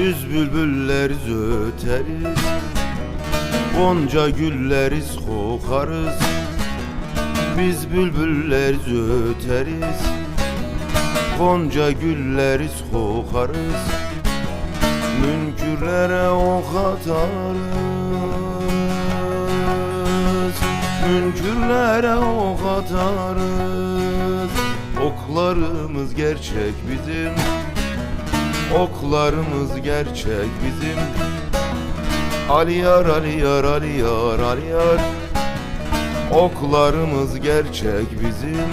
Biz bülbülleriz öteriz Gonca gülleriz kokarız Biz bülbülleriz öteriz Gonca gülleriz kokarız Münkürlere ok atarız. Münkürlere ok atarız. Oklarımız gerçek bizim Oklarımız gerçek bizim. Aliyar aliyar aliyar aliyar. Oklarımız gerçek bizim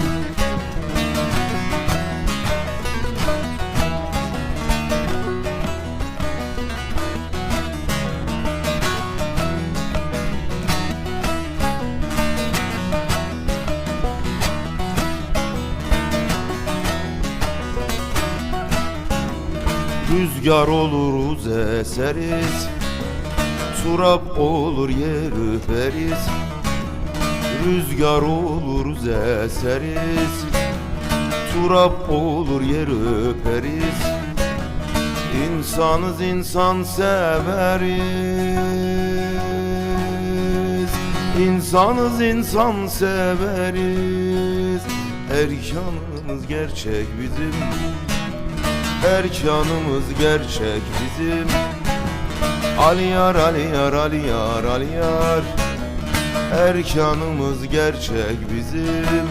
Rüzgar oluruz eseriz Turap olur yer öperiz Rüzgar oluruz eseriz Turap olur yer öperiz İnsanız insan severiz İnsanız insan severiz. Erkanımız gerçek bizim Erkanımız gerçek bizim. Aliyar aliyar aliyar aliyar Erkanımız gerçek bizim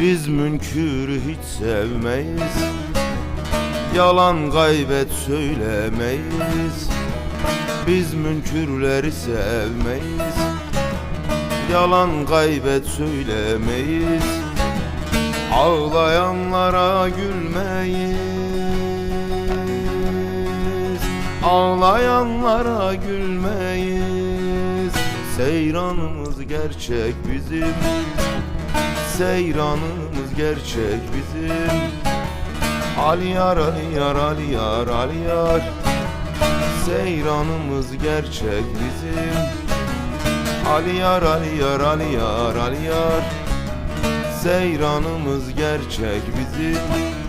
Biz münkürü hiç sevmeyiz. Yalan gaybet söylemeyiz. Biz münkürleri sevmeyiz. Yalan gaybet söylemeyiz. Ağlayanlara gülmeyiz. Ağlayanlara gülmeyiz. Seyranımız gerçek bizim Seyranımız gerçek bizim. Aliyar aliyar aliyar aliyar Seyranımız gerçek bizim. Aliyar aliyar aliyar aliyar Seyranımız gerçek bizim